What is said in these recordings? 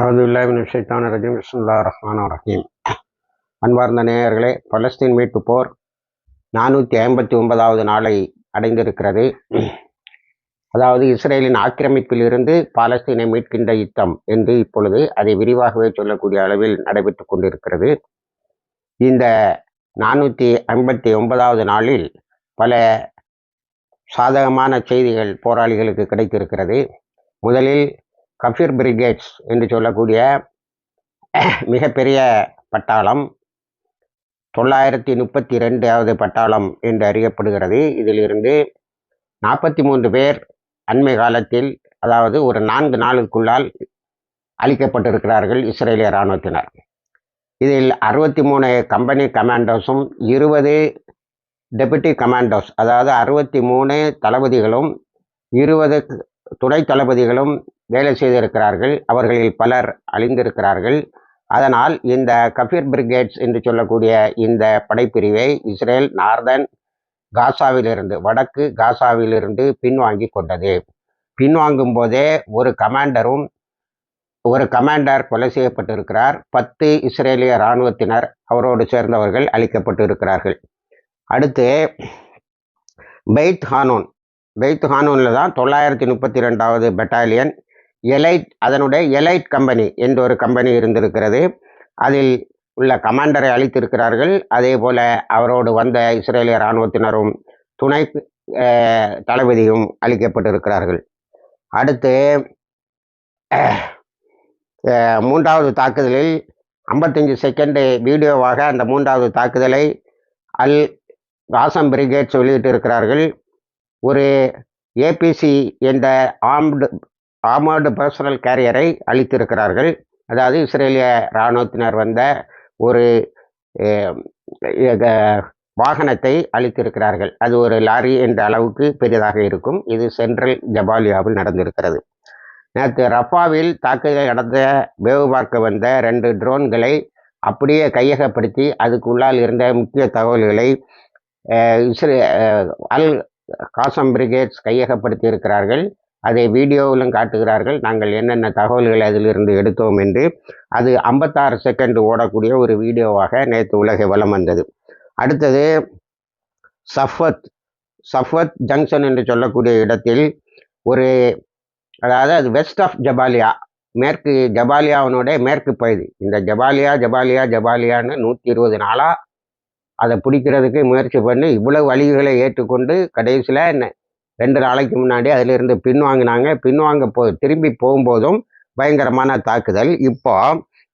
அவுதுல்லாஹின் ஷைத்தான ரஜீம். பிஸ்மில்லா ரஹ்மான் ரஹீம். அன்பார்ந்த நேயர்களே பலஸ்தீன் மீட்பு போர் நானூற்றி ஐம்பத்தி ஒன்பதாவது நாளை அடைந்திருக்கிறது. அதாவது இஸ்ரேலின் ஆக்கிரமிப்பிலிருந்து பாலஸ்தீனை மீட்கின்ற யுத்தம் என்று இப்பொழுது அதை விரிவாகவே சொல்லக்கூடிய அளவில் நடைபெற்று கொண்டிருக்கிறது. இந்த நானூற்றி ஐம்பத்தி ஒன்பதாவது நாளில் பல சாதகமான செய்திகள் போராளிகளுக்கு கிடைத்திருக்கிறது. முதலில் கஃபீர் பிரிகேட்ஸ் என்று சொல்லக்கூடிய மிகப்பெரிய பட்டாளம் தொள்ளாயிரத்தி முப்பத்தி ரெண்டாவது பட்டாளம் என்று அறியப்படுகிறது. இதிலிருந்து நாற்பத்தி மூன்று பேர் அண்மை காலத்தில் அதாவது ஒரு நான்கு நாளுக்குள்ளால் அளிக்கப்பட்டிருக்கிறார்கள் இஸ்ரேலிய இராணுவத்தினர். இதில் அறுபத்தி மூணு கம்பெனி கமாண்டோஸும் இருபது டெபுட்டி கமாண்டோஸ் அதாவது அறுபத்தி மூணு தளபதிகளும் இருபது துணை தளபதிகளும் வேலை செய்திருக்கிறார்கள். அவர்களில் பலர் அழிந்திருக்கிறார்கள். அதனால் இந்த கஃபீர் பிரிகேட்ஸ் என்று சொல்லக்கூடிய இந்த படைப்பிரிவை இஸ்ரேல் நார்தன் காசாவிலிருந்து வடக்கு காசாவிலிருந்து பின்வாங்கி கொண்டது. பின்வாங்கும் போதே ஒரு கமாண்டரும் ஒரு கமாண்டர் கொலை செய்யப்பட்டிருக்கிறார். பத்து இஸ்ரேலிய இராணுவத்தினர் அவரோடு சேர்ந்தவர்கள் அளிக்கப்பட்டு இருக்கிறார்கள் அடுத்து பெய்த் ஹானூன். பெய்த் ஹானூனில் தான் தொள்ளாயிரத்தி முப்பத்தி ரெண்டாவது பெட்டாலியன் எலைட் அதனுடைய எலைட் கம்பெனி என்ற ஒரு கம்பெனி இருந்திருக்கிறது. அதில் உள்ள கமாண்டரை அளித்திருக்கிறார்கள். அதே போல் அவரோடு வந்த இஸ்ரேலிய இராணுவத்தினரும் துணை தளபதியும் அளிக்கப்பட்டிருக்கிறார்கள். அடுத்து மூன்றாவது தாக்குதலில் ஐம்பத்தஞ்சு செகண்டு வீடியோவாக அந்த மூன்றாவது தாக்குதலை அல் காசம் பிரிகேட் வெளியிட்டிருக்கிறார்கள். ஒரு ஏபிசி என்ற ஆம்டு ஆமர்டு பர்சனல் கேரியரை அளித்திருக்கிறார்கள். அதாவது இஸ்ரேலிய இராணுவத்தினர் வந்த ஒரு வாகனத்தை அளித்திருக்கிறார்கள். அது ஒரு லாரி என்ற அளவுக்கு பெரிதாக இருக்கும். இது சென்ட்ரல் ஜபாலியாவில் நடந்திருக்கிறது. நேற்று ரஃபாவில் தாக்குதல் நடந்த வேவு பார்க்க வந்த ரெண்டு ட்ரோன்களை அப்படியே கையகப்படுத்தி அதுக்குள்ளால் இருந்த முக்கிய தகவல்களை இஸ்ரே அல் காசம் பிரிகேட்ஸ் கையகப்படுத்தி இருக்கிறார்கள் அதை வீடியோவிலும் காட்டுகிறார்கள். நாங்கள் என்னென்ன தகவல்களை அதிலிருந்து எடுத்தோம் என்று அது ஐம்பத்தாறு செகண்ட் ஓடக்கூடிய ஒரு வீடியோவாக நேற்று உலகை வலம் வந்தது. அடுத்தது சஃபத். சஃபத் ஜங்ஷன் என்று சொல்லக்கூடிய இடத்தில் ஒரு அதாவது அது வெஸ்ட் ஆஃப் ஜபாலியா. மேற்கு ஜபாலியாவினுடைய மேற்கு பகுதி. இந்த ஜபாலியா ஜபாலியா ஜபாலியான்னு நூற்றி இருபது நாளாக அதை பிடிக்கிறதுக்கு முயற்சி பண்ணி இவ்வளவு வழிகளை ஏற்றுக்கொண்டு கடைசியில் என்ன ரெண்டு நாளைக்கு முன்னாடி அதிலிருந்து பின்வாங்கினாங்க. பின்வாங்க போ திரும்பி போகும்போதும் பயங்கரமான தாக்குதல். இப்போ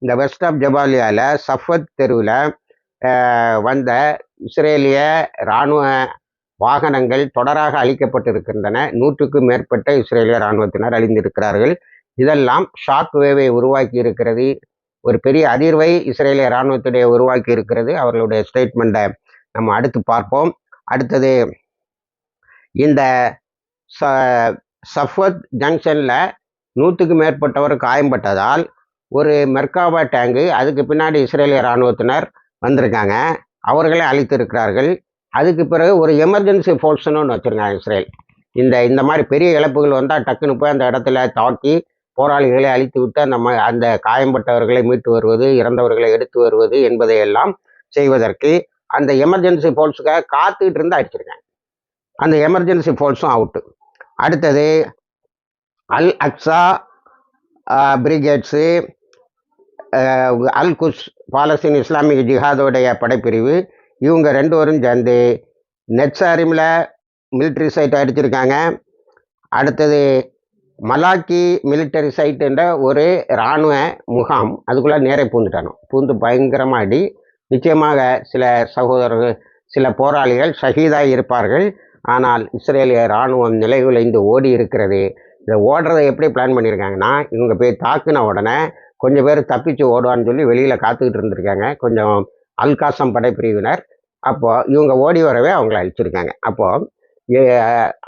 இந்த வெஸ்ட் ஆஃப் ஜபாலியாவில் சஃபத் தெருவில் வந்த இஸ்ரேலிய இராணுவ வாகனங்கள் தொடராக அழிக்கப்பட்டிருக்கின்றன. நூற்றுக்கும் மேற்பட்ட இஸ்ரேலிய இராணுவத்தினர் அழிந்திருக்கிறார்கள். இதெல்லாம் ஷாக் வேவை உருவாக்கி இருக்கிறது ஒரு பெரிய அதிர்வை இஸ்ரேலிய இராணுவத்துடைய உருவாக்கி இருக்கிறது. அவர்களுடைய ஸ்டேட்மெண்ட்டை நம்ம அடுத்து பார்ப்போம். அடுத்தது இந்த ச சஃபத் ஜங்ஷனில் நூற்றுக்கு மேற்பட்டவர் காயம்பட்டதால் ஒரு மெர்காபா டேங்கு அதுக்கு பின்னாடி இஸ்ரேலிய இராணுவத்தினர் வந்திருக்காங்க. அவர்களே அழித்திருக்கிறார்கள். அதுக்கு பிறகு ஒரு எமர்ஜென்சி ஃபோர்ஸ்னு ஒன்று வச்சுருக்காங்க இஸ்ரேல். இந்த இந்த மாதிரி பெரிய இழப்புகள் வந்தால் டக்குன்னு போய் அந்த இடத்துல தாக்கி போராளிகளை அழித்து நம்ம அந்த அந்த காயம்பட்டவர்களை மீட்டு வருவது இறந்தவர்களை எடுத்து வருவது என்பதையெல்லாம் செய்வதற்கு அந்த எமர்ஜென்சி ஃபோர்ஸுக்காக காத்துக்கிட்டு இருந்து அடிச்சிருக்காங்க. அந்த எமர்ஜென்சி ஃபோர்ஸும் அவுட்டு அடுத்தது Al Aqsa brigades Al Quds Palestine Islamic ஜிஹாதோடைய படைப்பிரிவு இவங்க ரெண்டு பேரும் சேர்ந்து நெட்சாரிமில் மிலிட்ரி சைட் அடிச்சிருக்காங்க. அடுத்தது மலாக்கி மிலிட்டரி சைட் என்ற ஒரு இராணுவ முகாம் அதுக்குள்ளே நேரே பூந்துட்டானோ? பூந்து பயங்கரமாக அடி. நிச்சயமாக சில சகோதரர்கள் சில போராளிகள் ஷஹீதாகி இருப்பார்கள். ஆனால் இஸ்ரேலிய இராணுவம் நிலை ஓடி இருக்கிறது. இதை ஓடுறதை எப்படி பிளான் பண்ணியிருக்காங்கன்னா இவங்க போய் தாக்குன உடனே கொஞ்சம் பேர் தப்பிச்சு ஓடுவான்னு சொல்லி வெளியில் காத்துக்கிட்டு இருந்திருக்காங்க. கொஞ்சம் அல்காசம் படைப்பிரிவினர். அப்போது இவங்க ஓடி வரவே அவங்கள அழிச்சிருக்காங்க. அப்போது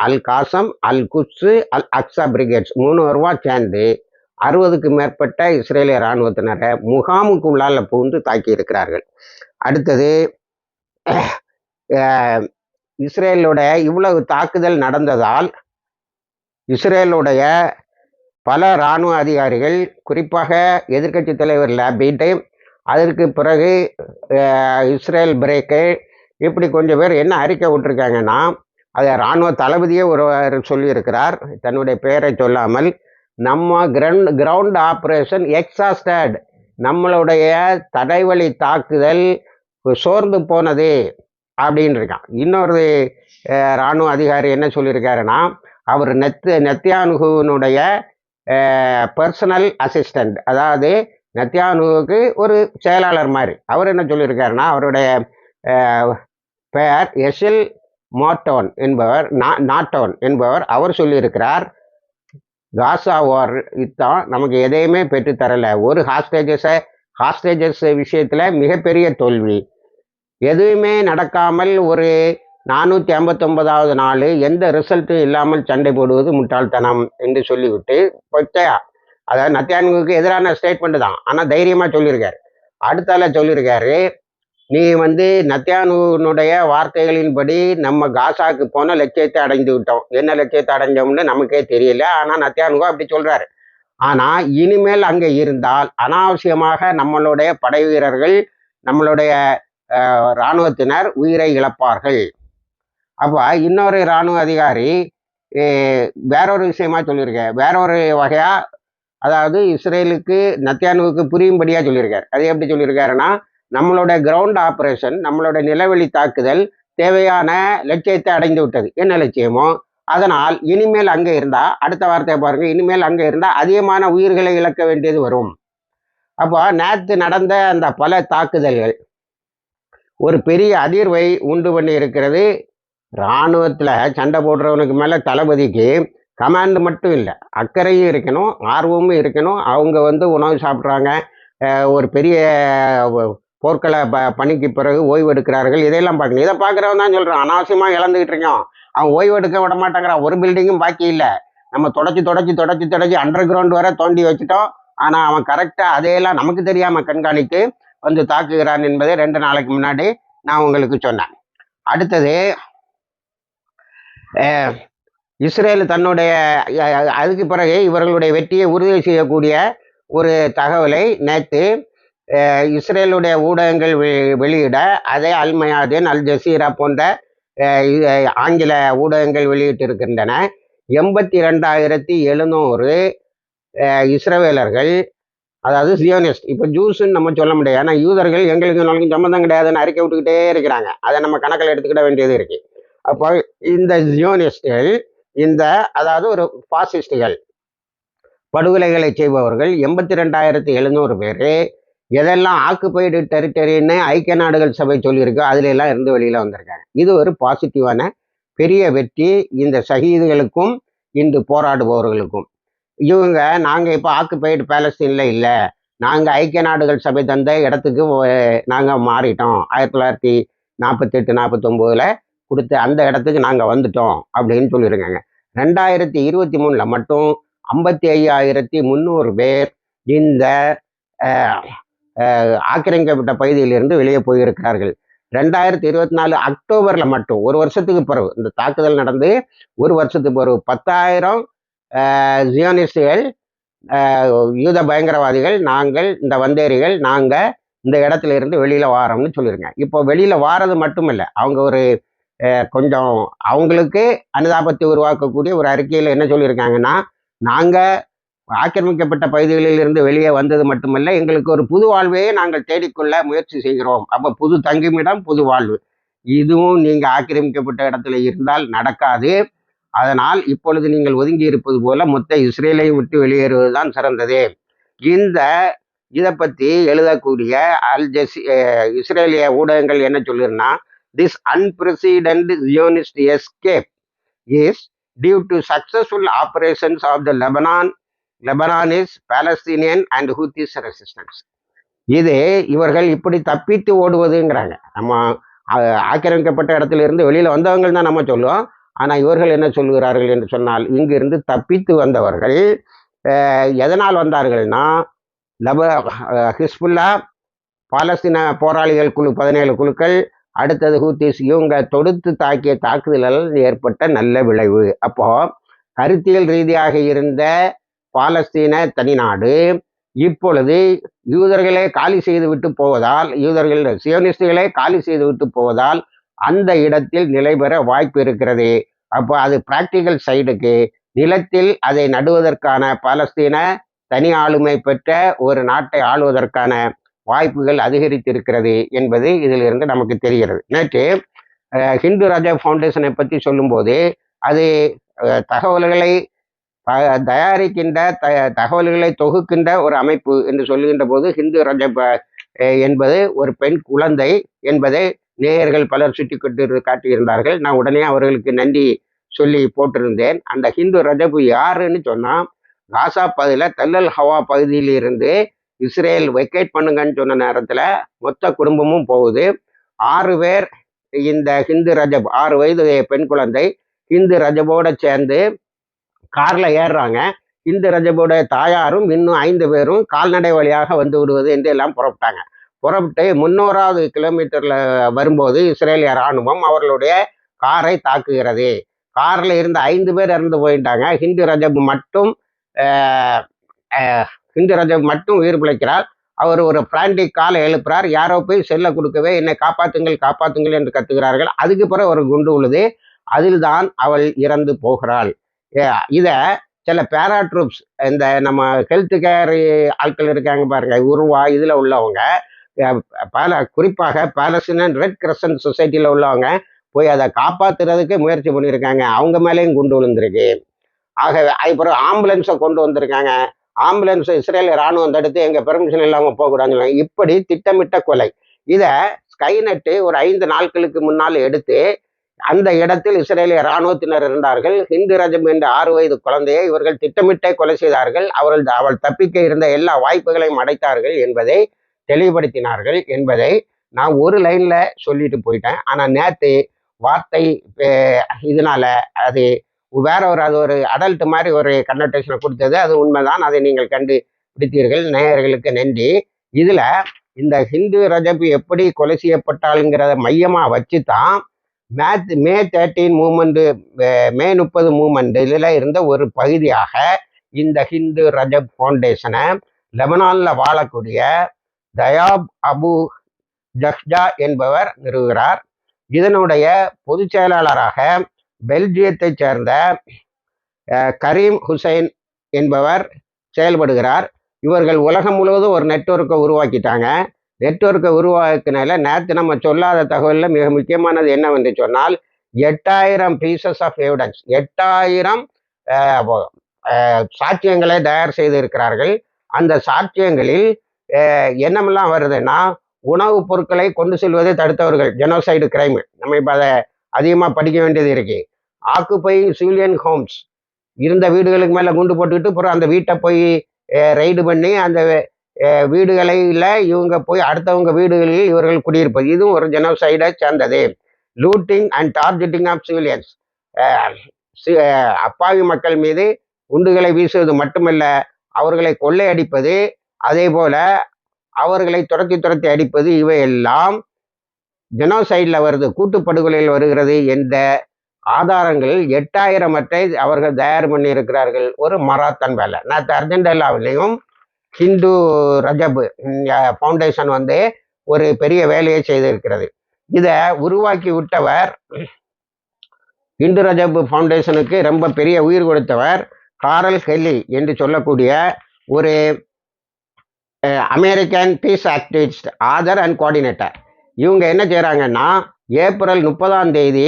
Al Qassam Al Quds Al Aqsa brigades. மூணு வருவா சேர்ந்து அறுபதுக்கு மேற்பட்ட இஸ்ரேலிய இராணுவத்தினரை முகாமுக்கு உள்ளால பூந்து தாக்கி இருக்கிறார்கள். அடுத்தது இஸ்ரேலோட இவ்வளவு தாக்குதல் நடந்ததால் இஸ்ரேலுடைய பல இராணுவ அதிகாரிகள் குறிப்பாக எதிர்க்கட்சி தலைவர் லேபீட்டை அதற்கு பிறகு இஸ்ரேல் பிரேக்கு இப்படி கொஞ்சம் பேர் என்ன அறிக்கை விட்டுருக்காங்கன்னா அதை இராணுவ தளபதியே ஒருவர் சொல்லியிருக்கிறார். தன்னுடைய பெயரை சொல்லாமல் நம்ம கிரவுண்ட் கிரவுண்ட் ஆப்ரேஷன் எக்ஸாஸ்டட் நம்மளுடைய தடைவழி தாக்குதல் சோர்ந்து போனது அப்படின்னு இருக்கான். இன்னொரு இராணுவ அதிகாரி என்ன சொல்லியிருக்காருன்னா அவர் நெத்து நெத்தியானுகுனுடைய பர்சனல் அசிஸ்டண்ட் அதாவது நெத்தியானுவுக்கு ஒரு செயலாளர் மாதிரி. அவர் என்ன சொல்லியிருக்காருன்னா அவருடைய பெயர் எஷில் மோட்டோன் என்பவர் நா- நாட்டோன் என்பவர் அவர் சொல்லியிருக்கிறார். காசா வார் யுத்தம் நமக்கு எதையுமே பெற்றுத்தரலை ஒரு ஹாஸ்டேஜஸை ஹாஸ்டேஜஸ் விஷயத்தில் மிகப்பெரிய தோல்வி. எதுவுமே நடக்காமல் ஒரு நானூற்றி ஐம்பத்தொன்பதாவது நாள் எந்த ரிசல்ட்டும் இல்லாமல் சண்டை போடுவது முட்டாள்தனம் என்று சொல்லிவிட்டு பொச்சையா அதாவது நத்தியானுக்கு எதிரான ஸ்டேட்மெண்ட் தான். ஆனால் தைரியமாக சொல்லியிருக்காரு. அடுத்தால சொல்லியிருக்காரு நீ வந்து நத்தியானுடைய வார்த்தைகளின்படி நம்ம காசாக்கு போன லட்சியத்தை அடைந்து விட்டோம். என்ன லட்சியத்தை அடைஞ்சோம்னு நமக்கே தெரியல. ஆனால் நத்தியானுகோ அப்படி சொல்றாரு. ஆனால் இனிமேல் அங்கே இருந்தால் அனாவசியமாக நம்மளுடைய படை வீரர்கள் நம்மளுடைய இராணுவத்தினர் உயிரை இழப்பார்கள். அப்போ இன்னொரு இராணுவ அதிகாரி வேறொரு விஷயமா சொல்லியிருக்காரு. வேறொரு வகையாக அதாவது இஸ்ரேலுக்கு நத்தியானுவுக்கு புரியும்படியாக சொல்லியிருக்காரு. அது எப்படி சொல்லியிருக்காருன்னா நம்மளோட கிரவுண்ட் ஆப்ரேஷன் நம்மளோட நிலவெளி தாக்குதல் தேவையான லட்சியத்தை அடைந்து விட்டது. என்ன லட்சியமோ? அதனால் இனிமேல் அங்கே இருந்தால் அடுத்த வார்த்தையை பாருங்க இனிமேல் அங்கே இருந்தால் அதிகமான உயிர்களை இழக்க வேண்டியது வரும். அப்போ நேற்று நடந்த அந்த பல தாக்குதல்கள் ஒரு பெரிய அதிர்வை உண்டு பண்ணி இருக்கிறது. இராணுவத்தில் சண்டை போடுறவனுக்கு மேலே தளபதிக்கு கமாண்ட் மட்டும் இல்லை. அக்கறையும் இருக்கணும் ஆர்வமும் இருக்கணும். அவங்க வந்து உணவு சாப்பிட்றாங்க. ஒரு பெரிய போர்க்கள ப பணிக்கு பிறகு ஓய்வு எடுக்கிறார்கள் இதையெல்லாம் பார்க்கணும் இதை பார்க்குறவன் தான் சொல்கிறான் அனாவசியமாக இழந்துக்கிட்டு இருக்கோம். அவன் ஓய்வு எடுக்க விட மாட்டேங்கிறான். ஒரு பில்டிங்கும் பாக்கி இல்லை. நம்ம தொடச்சி தொடச்சி தொடச்சி தொடச்சி அண்டர் கிரவுண்ட் வரை தோண்டி வச்சுட்டோம். ஆனால் அவன் கரெக்டாக அதையெல்லாம் நமக்கு தெரியாமல் கண்காணித்து வந்து தாக்குகிறான் என்பதை ரெண்டு நாளைக்கு முன்னாடி நான் உங்களுக்கு சொன்னேன். அடுத்தது இஸ்ரேல் தன்னுடைய அதுக்கு பிறகு இவர்களுடைய வெற்றியை உறுதி செய்யக்கூடிய ஒரு தகவலை நேற்று இஸ்ரேலுடைய ஊடகங்கள் வெளியிட அதே அல் மயாதீன் அல் ஜசீரா போன்ற ஆங்கில ஊடகங்கள் வெளியிட்டிருக்கின்றன. எண்பத்தி ரெண்டாயிரத்தி எழுநூறு இஸ்ரவேலர்கள் அதாவது சியோனிஸ்ட் இப்போ ஜூஸ்ன்னு நம்ம சொல்ல முடியாது. ஏன்னா யூதர்கள் எங்களுக்கு நமக்கு சம்மந்தம் கிடையாதுன்னு அறிக்கை விட்டுக்கிட்டே இருக்கிறாங்க. அதை நம்ம கணக்கில் எடுத்துக்கிட வேண்டியது இருக்கு. அப்போ இந்த ஜியோனிஸ்டுகள் இந்த அதாவது ஒரு பாசிஸ்டுகள் படுகொலைகளை செய்பவர்கள் எண்பத்தி ரெண்டாயிரத்தி எழுநூறு பேர். எதெல்லாம் ஆக்குபைடு டெரிட்டரின்னு ஐக்கிய நாடுகள் சபை சொல்லியிருக்கோ அதுல எல்லாம் இருந்து வெளியில் வந்திருக்காங்க. இது ஒரு பாசிட்டிவான பெரிய வெற்றி இந்த சகிதுகளுக்கும் இன்று போராடுபவர்களுக்கும். இவங்க நாங்கள் இப்போ ஆக்குபைடு பேலஸ்தீனில் இல்லை. நாங்கள் ஐக்கிய நாடுகள் சபை தந்த இடத்துக்கு நாங்கள் மாறிட்டோம். ஆயிரத்தி தொள்ளாயிரத்தி நாற்பத்தெட்டு நாற்பத்தொம்போதில் கொடுத்த அந்த இடத்துக்கு நாங்கள் வந்துட்டோம் அப்படின்னு சொல்லியிருக்காங்க. ரெண்டாயிரத்தி இருபத்தி மூணில் மட்டும் ஐம்பத்தி ஐயாயிரத்தி முந்நூறு பேர் இந்த ஆக்கிரமிக்கப்பட்ட பகுதியிலிருந்து வெளியே போயிருக்கிறார்கள். ரெண்டாயிரத்தி இருபத்தி நாலு அக்டோபரில் மட்டும் ஒரு வருஷத்துக்கு பிறகு இந்த தாக்குதல் நடந்து ஒரு வருஷத்துக்கு பிறகு பத்தாயிரம் ஜியோனிஸ்டுகள் யூத பயங்கரவாதிகள் நாங்கள் இந்த வந்தேரிகள் நாங்கள் இந்த இடத்துல இருந்து வெளியில் வாரோம்னு சொல்லிடுங்க இப்போ வெளியில் வாரது மட்டும் இல்லை அவங்க ஒரு கொஞ்சம் அவங்களுக்கு அனுதாபத்தை உருவாக்கக்கூடிய ஒரு அறிக்கையில் என்ன சொல்லியிருக்காங்கன்னா நாங்கள் ஆக்கிரமிக்கப்பட்ட பகுதிகளில் இருந்து வெளியே வந்தது மட்டுமல்ல எங்களுக்கு ஒரு புது வாழ்வையே நாங்கள் தேடிக்கொள்ள முயற்சி செய்கிறோம். அப்போ புது தங்குமிடம் புது வாழ்வு. இதுவும் நீங்கள் ஆக்கிரமிக்கப்பட்ட இடத்துல இருந்தால் நடக்காது. அதனால் இப்பொழுது நீங்கள் ஒதுங்கி இருப்பது போல மொத்த இஸ்ரேலையும் விட்டு வெளியேறுவதுதான் சிறந்தது. இந்த இதை பற்றி எழுதக்கூடிய அல் ஜெசி இஸ்ரேலிய ஊடகங்கள் என்ன சொல்லுன்னா this unprecedented Zionist escape is due to successful operations of the Lebanon Lebanese Palestinian and Houthis resistance இது இவர்கள் இப்படி தப்பித்து ஓடுவதுங்கிறாங்க. நம்ம ஆக்கிரமிக்கப்பட்ட இடத்துல இருந்து வெளியில் வந்தவங்க தான் நம்ம சொல்லுவோம். ஆனால் இவர்கள் என்ன சொல்லுகிறார்கள் என்று சொன்னால் இங்கிருந்து தப்பித்து வந்தவர்கள் எதனால் வந்தார்கள்னா லப ஹிஸ்புல்லா பாலஸ்தீன போராளிகள் குழு பதினேழு குழுக்கள் அடுத்தது ஹூத்திஸ் இவங்க தொடுத்து தாக்கிய தாக்குதலால் ஏற்பட்ட நல்ல விளைவு. அப்போது கருத்தியல் ரீதியாக இருந்த பாலஸ்தீன தனிநாடு. இப்பொழுது யூதர்களே காலி செய்து விட்டு போவதால் யூதர்கள் சியோனிஸ்டுகளே காலி செய்து விட்டு போவதால் அந்த இடத்தில் நிலை பெற வாய்ப்பு இருக்கிறது. அப்போ அது பிராக்டிக்கல் சைடுக்கு நிலத்தில் அதை நடுவதற்கான பாலஸ்தீன தனி ஆளுமை பெற்ற ஒரு நாட்டை ஆளுவதற்கான வாய்ப்புகள் அதிகரித்திருக்கிறது என்பது இதிலிருந்து நமக்கு தெரிகிறது. நேற்று ஹிந்து ராஜா ஃபவுண்டேஷனை பற்றி சொல்லும்போது அது தகவல்களை தயாரிக்கின்ற த தகவல்களை தொகுக்கின்ற ஒரு அமைப்பு என்று சொல்லுகின்ற போது ஹிந்து ரஜப என்பது ஒரு பெண் குழந்தை என்பதை நேயர்கள் பலர் சுட்டி கொண்டு காட்டியிருந்தார்கள். நான் உடனே அவர்களுக்கு நன்றி சொல்லி போட்டிருந்தேன். அந்த ஹிந்து ரஜபு யாருன்னு சொன்னால் காசா பகுதியில் தல்லல் ஹவா பகுதியிலிருந்து இஸ்ரேல் வெக்கேட் பண்ணுங்கன்னு சொன்ன நேரத்தில் மொத்த குடும்பமும் போகுது. ஆறு பேர் இந்த ஹிந்து ரஜப் ஆறு வயது பெண் குழந்தை ஹிந்து ரஜபோட சேர்ந்து கார்ல ஏறுறாங்க. இந்த ரஜபோட தாயாரும் இன்னும் ஐந்து பேரும் கால்நடை வழியாக வந்து விடுவது என்று எல்லாம் புறப்பட்டாங்க. புறப்பட்டு முன்னூறாவது கிலோமீட்டர்ல வரும்போது இஸ்ரேலிய ராணுவம் அவர்களுடைய காரை தாக்குகிறது. கார்ல இருந்த ஐந்து பேர் இறந்து போயிட்டாங்க. ஹிந்து ரஜப் மட்டும் ஹிந்து ரஜப் மட்டும் உயிர் பிழைக்கிறார். அவர் ஒரு பிராண்டிக் காலை எழுப்புறார். யாரோ போய் செல்ல கொடுக்கவே என்னை காப்பாத்துங்கள் காப்பாத்துங்கள் என்று கத்துகிறார்கள். அதுக்கு பிறகு ஒரு குண்டு உள்ளது அதில்தான் அவள் இறந்து போகிறாள். இதை சில பேராட்ரூப்ஸ் இந்த நம்ம ஹெல்த் கேர் ஆட்கள் இருக்காங்க பாருங்க உருவா இதில் உள்ளவங்க பல குறிப்பாக பாலஸ்தீனன் ரெட் கிரசன்ட் சொசைட்டியில் உள்ளவங்க போய் அதை காப்பாற்றுறதுக்கு முயற்சி பண்ணியிருக்காங்க அவங்க மேலேயும் குண்டு விழுந்திருக்கு. ஆகவே அப்புறம் ஆம்புலன்ஸை கொண்டு வந்திருக்காங்க. ஆம்புலன்ஸை இஸ்ரேல் இராணுவம் தடுத்து எங்கள் பெர்மிஷன் இல்லாமல் போகக்கூடாதுன்னு சொல்லுவாங்க. இப்படி திட்டமிட்ட கொலை. இதை ஸ்கைநெட்டு ஒரு ஐந்து நாட்களுக்கு முன்னால் எடுத்து அந்த இடத்தில் இஸ்ரேலிய இராணுவத்தினர் இருந்தார்கள். ஹிந்து ரஜம் என்ற ஆறு வயது குழந்தையை இவர்கள் திட்டமிட்டே கொலை செய்தார்கள். அவர்கள் அவள் தப்பிக்க இருந்த எல்லா வாய்ப்புகளையும் அடைத்தார்கள் என்பதை தெளிவுபடுத்தினார்கள் என்பதை நான் ஒரு லைன்ல சொல்லிட்டு போயிட்டேன். ஆனால் நேத்து வார்த்தை இதனால அது வேற ஒரு அது ஒரு அடல்ட் மாதிரி ஒரு கன்னடேஷனை கொடுத்தது. அது உண்மைதான். அதை நீங்கள் கண்டு பிடித்தீர்கள் நேயர்களுக்கு நன்றி. இதுல இந்த ஹிந்து ரஜப் எப்படி கொலை செய்யப்பட்டாளுங்கிறத மையமாக வச்சு தான் மேத் மே தேர்ட்டீன் மூமெண்ட்டு மே முப்பது மூமெண்ட் இதில் இருந்த ஒரு பகுதியாக இந்த ஹிந்து ரஜப் ஃபவுண்டேஷனை லெபனானில் வாழக்கூடிய தயாப் அபு ஜஹ்ஜா என்பவர் நிறுவுகிறார். இதனுடைய பொதுச் செயலாளராக பெல்ஜியத்தைச் சேர்ந்த கரீம் ஹுசைன் என்பவர் செயல்படுகிறார். இவர்கள் உலகம் முழுவதும் ஒரு நெட்வொர்க்கை உருவாக்கிட்டாங்க. நெட்வொர்க்கை உருவாக்கினால நேற்று நம்ம சொல்லாத தகவலில் மிக முக்கியமானது என்னவென்று சொன்னால் எட்டாயிரம் பீசஸ் ஆஃப் எவிடன்ஸ் எட்டாயிரம் சாட்சியங்களை தயார் செய்து இருக்கிறார்கள் அந்த சாட்சியங்களில் என்னமெல்லாம் வருதுன்னா உணவுப் பொருட்களை கொண்டு செல்வதை தடுத்தவர்கள் ஜெனோசைடு கிரைம் நம்ம இப்போ அதை அதிகமாக படிக்க வேண்டியது இருக்கு. ஆக்குப்பை சிவிலியன் ஹோம்ஸ் இருந்த வீடுகளுக்கு மேலே குண்டு போட்டுக்கிட்டு அப்புறம் அந்த வீட்டை போய் ரைடு பண்ணி அந்த வீடுகளில் இவங்க போய் அடுத்தவங்க வீடுகளில் இவர்கள் குடியிருப்பது. இதுவும் ஒரு ஜெனோசைடை சேர்ந்தது. Looting and targeting of civilians அப்பாவி மக்கள் மீது குண்டுகளை வீசுவது மட்டுமல்ல அவர்களை கொள்ளையடிப்பது அதே போல அவர்களை துரத்தி துரத்தி அடிப்பது இவையெல்லாம் ஜெனோசைடில் வருது கூட்டுப்படுகொலையில் வருகிறது என்ற ஆதாரங்கள் எட்டாயிரம் அட்டை அவர்கள் தயார் பண்ணி இருக்கிறார்கள் ஒரு மராத்தான் வேலை. நேற்று அர்ஜென்டினாவிலையும் ஹிந்து ரஜப் ஃபவுண்டேஷன் வந்து ஒரு பெரிய வேலையை செய்திருக்கிறது. இதை உருவாக்கி விட்டவர் ஹிந்து ரஜப் ஃபவுண்டேஷனுக்கு ரொம்ப பெரிய உயிர் கொடுத்தவர் காரல் ஹெல்லி என்று சொல்லக்கூடிய ஒரு American peace activist author and coordinator இவங்க என்ன செய்கிறாங்கன்னா ஏப்ரல் முப்பதாம் தேதி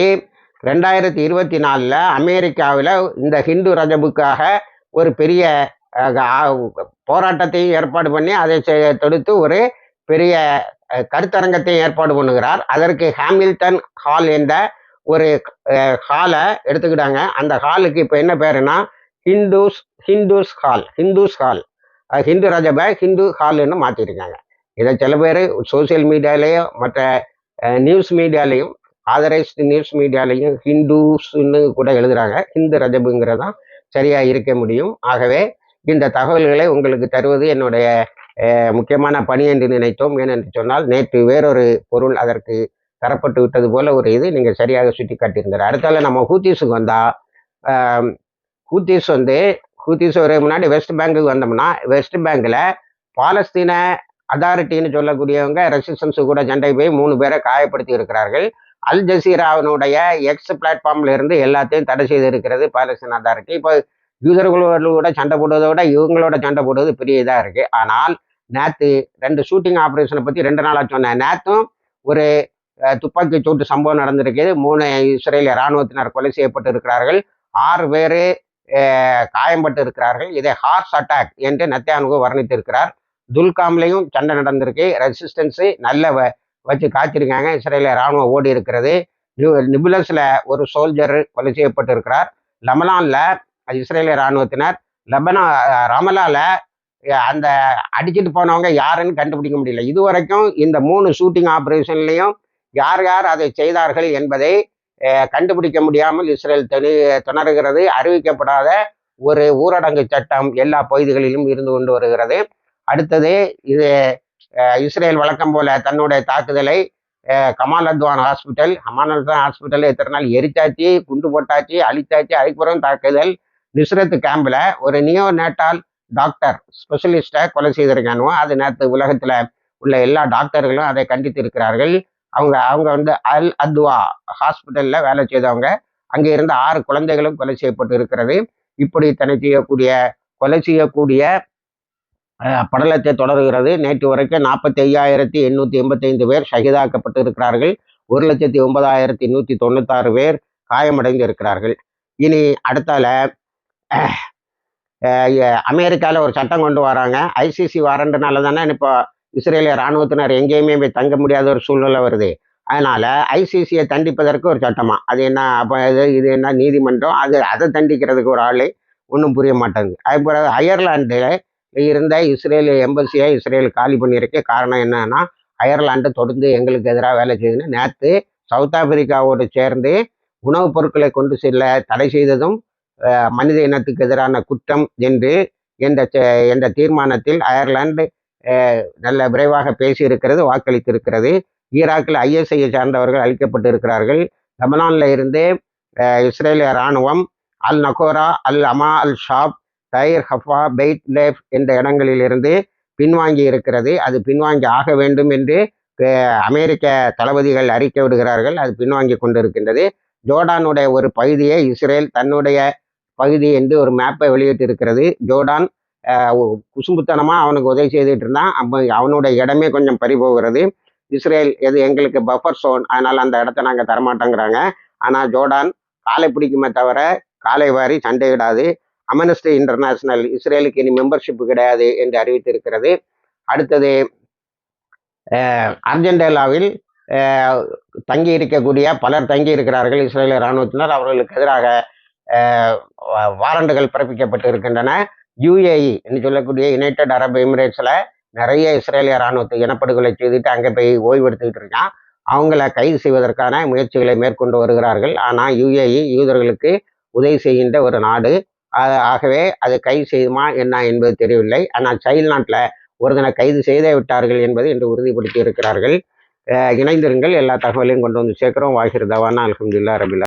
ரெண்டாயிரத்தி இருபத்தி நாலில் அமெரிக்காவில் இந்த ஹிந்து ரஜபுக்காக ஒரு பெரிய போராட்டத்தையும் ஏற்பாடு பண்ணி அதை தொடுத்து ஒரு பெரிய கருத்தரங்கத்தையும் ஏற்பாடு பண்ணுகிறார். அதற்கு ஹாமில்டன் ஹால் என்ற ஒரு ஹாலை எடுத்துக்கிட்டாங்க. அந்த ஹாலுக்கு இப்போ என்ன பேருன்னா Hind's Hind's hall Hind's hall. Hind ரஜபை Hindu ஹால்னு மாற்றிருக்காங்க இதை சில பேர் சோசியல் மீடியாலேயும் மற்ற நியூஸ் மீடியாலேயும் ஆதரைஸ்டு நியூஸ் மீடியாலேயும் ஹிந்துஸ்ன்னு கூட எழுதுறாங்க. ஹிந்து ரஜபுங்கிறதான் சரியாக இருக்க முடியும். ஆகவே இந்த தகவல்களை உங்களுக்கு தருவது என்னுடைய முக்கியமான பணி என்று நினைத்தோம். ஏனென்று சொன்னால் நேற்று வேறொரு பொருள் அதற்கு தரப்பட்டு விட்டது போல ஒரு இது நீங்கள் சரியாக சுட்டி காட்டியிருந்தார் அடுத்தால நம்ம ஹூத்தீஸுக்கு வந்தா ஹூத்தீஸ் வந்து ஹூத்தீஸ் ஒரு முன்னாடி வெஸ்ட் பேங்குக்கு வந்தோம்னா வெஸ்ட் பேங்கில் பாலஸ்தீன அதாரிட்டின்னு சொல்லக்கூடியவங்க ரெசிஸ்டன்ஸ் கூட சண்டை போய் மூணு பேரை காயப்படுத்தி இருக்கிறார்கள். அல் ஜசீராவினுடைய எக்ஸ் பிளாட்ஃபார்ம்ல இருந்து எல்லாத்தையும் தடை செய்து இருக்கிறது பாலஸ்தீன் அதாரிட்டி இப்போ யூதர்களோட சண்டை போடுவதை விட இவங்களோட சண்டை போடுவது பெரிய இதாக இருக்குது ஆனால் நேற்று ரெண்டு ஷூட்டிங் ஆப்ரேஷனை பற்றி ரெண்டு நாளாக சொன்னேன். நேற்றும் ஒரு துப்பாக்கி சூட்டு சம்பவம் நடந்திருக்குது. மூணு இஸ்ரேலிய இராணுவத்தினர் கொலை செய்யப்பட்டு இருக்கிறார்கள் ஆறு பேர் காயம்பட்டு இருக்கிறார்கள். இதை ஹார்ஸ் அட்டாக் என்று நத்தியானுகு வர்ணித்திருக்கிறார். துல்காம்லேயும் சண்டை நடந்திருக்கு. ரெசிஸ்டன்ஸு நல்ல வ- வச்சு காய்ச்சிருக்காங்க இஸ்ரேலிய இராணுவம் ஓடி இருக்கிறது. நியூ நிபுலன்ஸில் ஒரு சோல்ஜர் கொலை செய்யப்பட்டு இருக்கிறார் அது இஸ்ரேலிய இராணுவத்தினர். லெபனா ரமலால அந்த அடிச்சிட்டு போனவங்க யாருன்னு கண்டுபிடிக்க முடியல. இது வரைக்கும் இந்த மூணு ஷூட்டிங் ஆப்ரேஷன்லையும் யார் யார் அதை செய்தார்கள் என்பதை கண்டுபிடிக்க முடியாமல் இஸ்ரேல் தெளி திணறுகிறது. அறிவிக்கப்படாத ஒரு ஊரடங்கு சட்டம் எல்லா பகுதிகளிலும் இருந்து கொண்டு வருகிறது. அடுத்தது இது இஸ்ரேல் வழக்கம் போல தன்னுடைய தாக்குதலை Kamal Adwan hospital Kamal Adwan hospital எத்தனை நாள் எரிச்சாச்சு குண்டு போட்டாச்சு அழிச்சாச்சு அதுக்கப்புறம் தாக்குதல் நிஸ்ரத் கேம்பில் ஒரு நியோ நேட்டால் டாக்டர் ஸ்பெஷலிஸ்ட்டை கொலை செய்திருக்கானோ அது நேற்று உலகத்தில் உள்ள எல்லா டாக்டர்களும் அதை கண்டித்து இருக்கிறார்கள் அவங்க அவங்க வந்து அல் அத்வா ஹாஸ்பிட்டலில் வேலை செய்தவங்க. அங்கே இருந்த ஆறு குழந்தைகளும் கொலை செய்யப்பட்டு இருக்கிறது இப்படி தடை செய்யக்கூடிய கொலை செய்யக்கூடிய படலத்தை தொடர்கிறது. நேற்று வரைக்கும் நாற்பத்தி ஐயாயிரத்தி எண்ணூற்றி எண்பத்தைந்து பேர் சகிதாக்கப்பட்டு இருக்கிறார்கள் ஒரு லட்சத்தி ஒன்பதாயிரத்தி நூற்றி தொண்ணூத்தாறு பேர் காயமடைந்து இருக்கிறார்கள் இனி அடுத்தால அமெரிக்காவில் ஒரு சட்டம் கொண்டு வராங்க. ஐசிசி வாரண்டுனால தானே இப்போ இஸ்ரேலிய இராணுவத்தினர் எங்கேயுமே போய் தங்க முடியாத ஒரு சூழ்நிலை வருது. அதனால் ஐசிசியை தண்டிப்பதற்கு ஒரு சட்டமா? அது என்ன அப்போ இது இது என்ன நீதிமன்றம்? அது அதை தண்டிக்கிறதுக்கு ஒரு ஆள் ஒன்றும் புரிய மாட்டேங்குது. அது பிறகு அயர்லாண்டில் இருந்த இஸ்ரேல் எம்பசியை இஸ்ரேல் காலி பண்ணியிருக்கு காரணம் என்னன்னா அயர்லாண்டு தொடர்ந்து எங்களுக்கு எதிராக வேலை செய்யுதுன்னு நேற்று சவுத் ஆப்பிரிக்காவோடு சேர்ந்து உணவுப் பொருட்களை கொண்டு செல்ல தடை செய்ததும் மனித இனத்துக்கு எதிரான குற்றம் என்று என்ற என்ற தீர்மானத்தில் அயர்லாந்து நல்ல விரைவாக பேசியிருக்கிறது வாக்களித்திருக்கிறது. ஈராக்கில் ஐஎஸ்ஐயை சார்ந்தவர்கள் அழிக்கப்பட்டு இருக்கிறார்கள் லெபனானில் இருந்து இஸ்ரேலிய இராணுவம் அல் நகோரா அல் அமா அல் ஷாப் தயிர் ஹஃபா பெய்ட் லேப் என்ற இடங்களிலிருந்து பின்வாங்கி இருக்கிறது. அது பின்வாங்கி ஆக வேண்டும் என்று அமெரிக்க தளபதிகள் அறிக்கை விடுகிறார்கள். அது பின்வாங்கி கொண்டிருக்கின்றது. ஜோர்டானுடைய ஒரு பகுதியை இஸ்ரேல் தன்னுடைய பகுதி என்று ஒரு மேப்பை வெளியிட்டு இருக்கிறது ஜோர்டான் குசும்புத்தனமாக அவனுக்கு உதவி செய்துட்டு இருந்தான். அப்போ அவனுடைய இடமே கொஞ்சம் பறிபோகிறது. இஸ்ரேல் எது எங்களுக்கு பஃபர் சோன் அதனால் அந்த இடத்த நாங்கள் தரமாட்டோங்கிறாங்க. ஆனால் ஜோர்டான் காலை பிடிக்குமே தவிர காலை வாரி சண்டையிடாது. அமனஸ்டி இன்டர்நேஷனல் இஸ்ரேலுக்கு இனி மெம்பர்ஷிப் கிடையாது என்று அறிவித்திருக்கிறது. அடுத்தது அர்ஜென்டினாவில் தங்கி இருக்கக்கூடிய பலர் தங்கி இருக்கிறார்கள் இஸ்ரேலிய இராணுவத்தினர் அவர்களுக்கு எதிராக வாரண்டுகள் பிறப்பிக்கப்பட்டு இருக்கின்றன. யுஏஇ என்று சொல்லக்கூடிய யுனைடெட் அரப் எமிரேட்ஸில் நிறைய இஸ்ரேலிய இராணுவத்தை இனப்படுகொலை செய்துட்டு அங்கே போய் ஓய்வெடுத்துக்கிட்டு இருக்கான். அவங்கள கைது செய்வதற்கான முயற்சிகளை மேற்கொண்டு வருகிறார்கள். ஆனால் யுஏஇ யூதர்களுக்கு உதவி செய்கின்ற ஒரு நாடு. ஆகவே அது கைது செய்யுமா என்ன என்பது தெரியவில்லை. ஆனால் சைல் நாட்டில் ஒருதனை கைது செய்தே விட்டார்கள் என்பது இன்று உறுதிப்படுத்தி இருக்கிறார்கள். இணைந்திருங்கள். எல்லா தகவலையும் கொண்டு வந்து சேர்க்கிறோம். வாகிர் அலமதுல்லா ரபில்லா